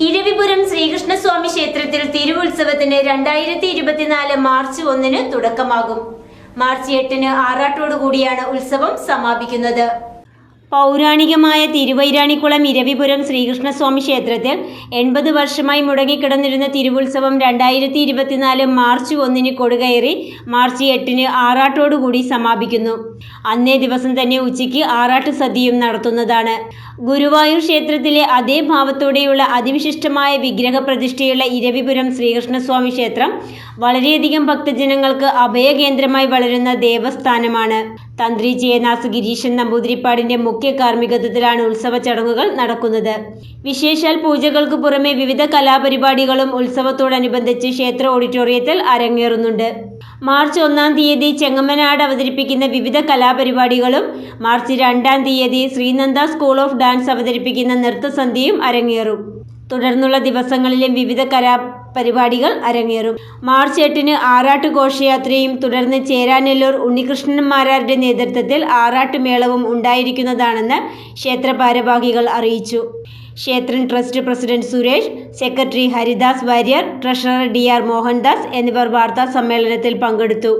ഇരവിപുരം ശ്രീകൃഷ്ണസ്വാമി ക്ഷേത്രത്തിൽ തിരുവുത്സവത്തിന് രണ്ടായിരത്തി ഇരുപത്തിനാല് മാർച്ച് ഒന്നിന് തുടക്കമാകും. മാർച്ച് എട്ടിന് ആറാട്ടോടുകൂടിയാണ് ഉത്സവം സമാപിക്കുന്നത്. പൗരാണികമായ തിരുവൈരാണിക്കുളം ഇരവിപുരം ശ്രീകൃഷ്ണസ്വാമി ക്ഷേത്രത്തിൽ എൺപത് വർഷമായി മുടങ്ങിക്കിടന്നിരുന്ന തിരുവുത്സവം രണ്ടായിരത്തി ഇരുപത്തിനാല് മാർച്ച് ഒന്നിന് കൊടുകയറി മാർച്ച് എട്ടിന് ആറാട്ടോടുകൂടി സമാപിക്കുന്നു. അന്നേ ദിവസം തന്നെ ഉച്ചയ്ക്ക് ആറാട്ട് സദ്യയും നടത്തുന്നതാണ്. ഗുരുവായൂർ ക്ഷേത്രത്തിലെ അതേ ഭാവത്തോടെയുള്ള അതിവിശിഷ്ടമായ വിഗ്രഹ പ്രതിഷ്ഠയുള്ള ഇരവിപുരം ശ്രീകൃഷ്ണസ്വാമി ക്ഷേത്രം വളരെയധികം ഭക്തജനങ്ങൾക്ക് അഭയകേന്ദ്രമായി വളരുന്ന ദേവസ്ഥാനമാണ്. തന്ത്രി ജയനാസ് ഗിരീശൻ നമ്പൂതിരിപ്പാടിന്റെ മുഖ്യ കാർമ്മികത്വത്തിലാണ് ഉത്സവ ചടങ്ങുകൾ നടക്കുന്നത്. വിശേഷാൽ പൂജകൾക്ക് പുറമെ വിവിധ കലാപരിപാടികളും ഉത്സവത്തോടനുബന്ധിച്ച് ക്ഷേത്ര ഓഡിറ്റോറിയത്തിൽ അരങ്ങേറുന്നുണ്ട്. മാർച്ച് ഒന്നാം തീയതി ചെങ്ങമ്മനാട് അവതരിപ്പിക്കുന്ന വിവിധ കലാപരിപാടികളും മാർച്ച് രണ്ടാം തീയതി ശ്രീനന്ദ സ്കൂൾ ഓഫ് ഡാൻസ് അവതരിപ്പിക്കുന്ന നൃത്തസന്ധ്യയും അരങ്ങേറും. തുടർന്നുള്ള ദിവസങ്ങളിലും വിവിധ കലാപരിപാടികൾ അരങ്ങേറും. മാർച്ച് എട്ടിന് ആറാട്ട് ഘോഷയാത്രയും തുടർന്ന് ചേരാനെല്ലൂർ ഉണ്ണികൃഷ്ണന്മാരാരുടെ നേതൃത്വത്തിൽ ആറാട്ട് മേളവും ഉണ്ടായിരിക്കുന്നതാണെന്ന് ക്ഷേത്ര ഭാരവാഹികൾ അറിയിച്ചു. ക്ഷേത്രം trust president Suresh secretary Haridas Warrier treasurer D R Mohandas എന്നിവർ വാർത്താ സമ്മേളനത്തിൽ പങ്കെടുത്തു.